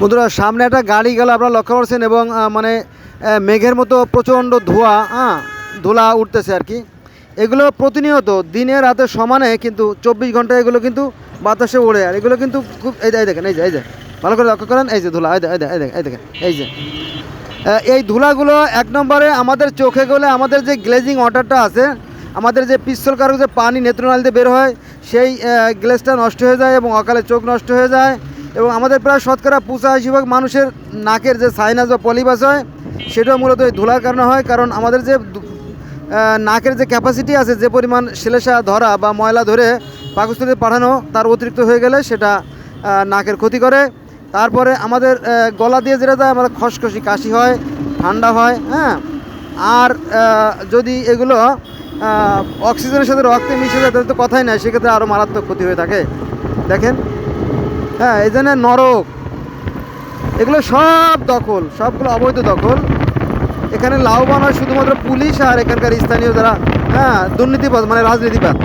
বন্ধুরা, সামনে একটা গাড়ি গেল, আপনারা লক্ষ্য করছেন, এবং মানে মেঘের মতো প্রচণ্ড ধোঁয়া হ্যাঁ ধুলা উঠতেছে আর কি। এগুলো প্রতিনিয়ত দিনে রাতে সমানে কিন্তু চব্বিশ ঘণ্টা এগুলো কিন্তু বাতাসে ওড়ে, আর এগুলো কিন্তু খুব, এই এই দেখেন, এই যে এই যে, ভালো করে লক্ষ্য করেন, এই যে ধুলা, এই এই দেখেন এই দেখেন, এই যে। এই ধুলাগুলো এক নম্বরে আমাদের চোখে গেলে আমাদের যে গ্লেজিং ওয়াটারটা আছে, আমাদের যে পিস্তলকারক যে পানি নেত্রনালীতে বের হয়, সেই গ্লেজটা নষ্ট হয়ে যায় এবং অকালে চোখ নষ্ট হয়ে যায়। এবং আমাদের প্রায় শতকরা পঁচাশি ভাগ মানুষের নাকের যে সাইনাস বা পলিবাস হয়, সেটাও মূলত এই ধুলার কারণে হয়। কারণ আমাদের যে নাকের যে ক্যাপাসিটি আছে, যে পরিমাণ শ্লেষা ধরা বা ময়লা ধরে পাকস্থলীতে পাঠানো, তার অতিরিক্ত হয়ে গেলে সেটা নাকের ক্ষতি করে। তারপরে আমাদের গলা দিয়ে যেটা যায়, আমাদের খসখসি, কাশি হয়, ঠান্ডা হয় হ্যাঁ? আর যদি এগুলো অক্সিজেনের সাথে রক্তে মিশে যায়, তাহলে তো কথাই নাই, সেক্ষেত্রে আরও মারাত্মক ক্ষতি হয়ে থাকে। দেখেন? হ্যাঁ এই জন্য নরক। এগুলো সব দখল, সবগুলো অবৈধ দখল। এখানে লাভবান হয় শুধুমাত্র পুলিশ আর এখানকার স্থানীয় যারা হ্যাঁ দুর্নীতিবাদ মানে রাজনীতিবাদ